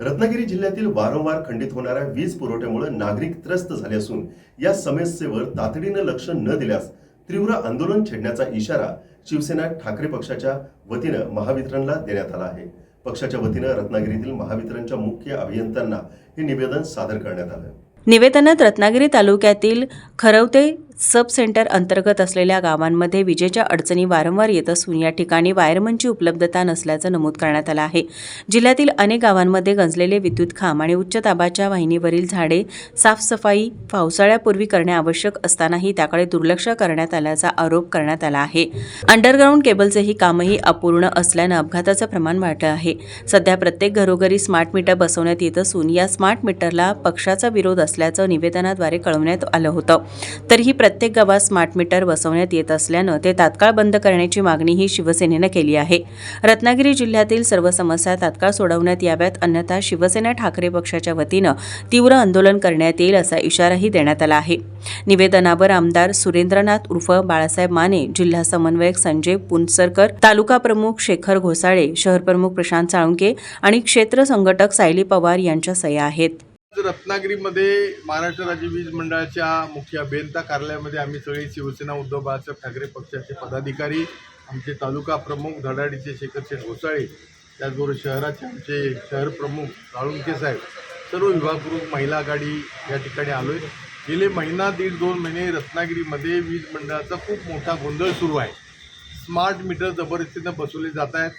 रत्नागिरी जिल्ह्यातील वारंवार खंडित होणाऱ्या वीज पुरवठ्यामुळे नागरिक त्रस्त झाले असून या समस्येवर तातडीनं लक्ष न दिल्यास तीव्र आंदोलन छेडण्याचा इशारा शिवसेना ठाकरे पक्षाच्या वतीनं महावितरणला देण्यात आला आहे. पक्षाच्या वतीनं रत्नागिरीतील महावितरणच्या मुख्य अभियंत्यांना हे निवेदन सादर करण्यात आलं. निवेदनात रत्नागिरी तालुक्यातील खरवते सब सेंटर अंतर्गत असलेल्या गावांमध्ये विजेच्या अडचणी वारंवार येत असून या ठिकाणी वायरमनची उपलब्धता नसल्याचं नमूद करण्यात आलं आहे. जिल्ह्यातील अनेक गावांमध्ये गंजलेले विद्युत खांब आणि उच्च दाबाच्या वाहिनीवरील झाडे साफसफाई पावसाळ्यापूर्वी करणे आवश्यक असतानाही त्याकडे दुर्लक्ष करण्यात आल्याचा आरोप करण्यात आला आहे. अंडरग्राऊंड केबलचेही कामही अपूर्ण असल्यानं अपघाताचं प्रमाण वाढलं आहे. सध्या प्रत्येक घरोघरी स्मार्ट मीटर बसवण्यात येत असून या स्मार्ट मीटरला पक्षाचा विरोध असल्याचं निवेदनाद्वारे कळवण्यात आलं होतं. तरीही प्रत्येक गावात स्मार्ट मीटर बसवण्यात येत असल्यानं ते तात्काळ बंद करण्याची मागणीही शिवसेनेनं केली आहे. रत्नागिरी जिल्ह्यातील सर्व समस्या तात्काळ सोडवण्यात याव्यात अन्यथा शिवसेना ठाकरे पक्षाच्या वतीनं तीव्र आंदोलन करण्यात येईल असा इशाराही देण्यात आला आहे. निवेदनावर आमदार सुरेंद्रनाथ उर्फ बाळासाहेब माने जिल्हा समन्वयक संजय पुनसरकर तालुका प्रमुख शेखर घोसाळे शहर प्रमुख प्रशांत साळुंके आणि क्षेत्र संघटक सायली पवार यांच्या सह्या आहेत. रत्नागिरीमध्ये महाराष्ट्र राज्य वीज मंडळाच्या मुख्य अभियंता कार्यालयामध्ये आम्ही सगळे शिवसेना उद्धव बाळासाहेब ठाकरे पक्षाचे पदाधिकारी आमचे तालुका प्रमुख धडाडीचे शेखरशेठ घोसाळे त्याचबरोबर शहराचे आमचे शहर प्रमुख साळुंके साहेब सर्व विभागप्रमुख महिला आघाडी या ठिकाणी आलो आहे गेले महिना दीड दोन महिने रत्नागिरीमध्ये वीज मंडळाचा खूप मोठा गोंधळ सुरू आहे. स्मार्ट मीटर जबरदस्तीनं बसवले जात आहेत.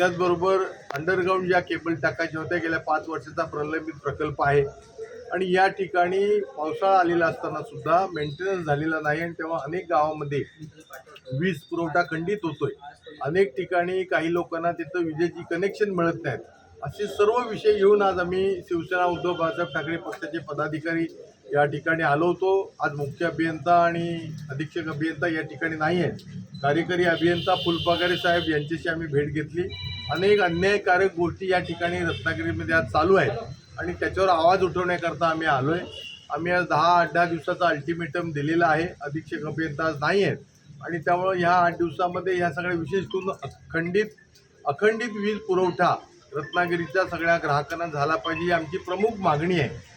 त्याचबरोबर अंडरग्राऊंड ज्या केबल टाकायच्या होत्या गेल्या पाच वर्षाचा प्रलंबित प्रकल्प आहे. आणि या ठिकाणी पावसाळा आलेला असताना सुद्धा मेंटेनन्स झालेला नाही आणि तेव्हा अनेक गावामध्ये वीज पुरवठा खंडित होतोय. अनेक ठिकाणी काही लोकांना तिथं विजेची कनेक्शन मिळत नाहीत. असे सर्व विषय घेऊन आज आम्ही शिवसेना उद्धव बाळासाहेब ठाकरे पक्षाचे पदाधिकारी या ठिकाणी आलो होतो. आज मुख्य अभियंता आणि अधीक्षक अभियंता या ठिकाणी नाही आहेत कार्यकारी अभियंता फुलपगारे साहेब यांच्याशी आम्ही भेट घेतली. अनेक अन्यायकारक गोष्टी या ठिकाणी रत्नागिरीमध्ये आज चालू आहेत. आणि त्याच्यावर आवाज उठवण्याकरता आम्ही आलो आहे आम्ही आज दहा आठ दहा दिवसाचा अल्टिमेटम दिलेला आहे. अधीक्षक अभियंता आज नाही आहेत. आणि त्यामुळं ह्या आठ दिवसामध्ये ह्या सगळ्या विशेष करून अखंडित अखंडित वीज पुरवठा रत्नागिरीच्या सगळ्या ग्राहकांना झाला पाहिजे ही आमची प्रमुख मागणी आहे.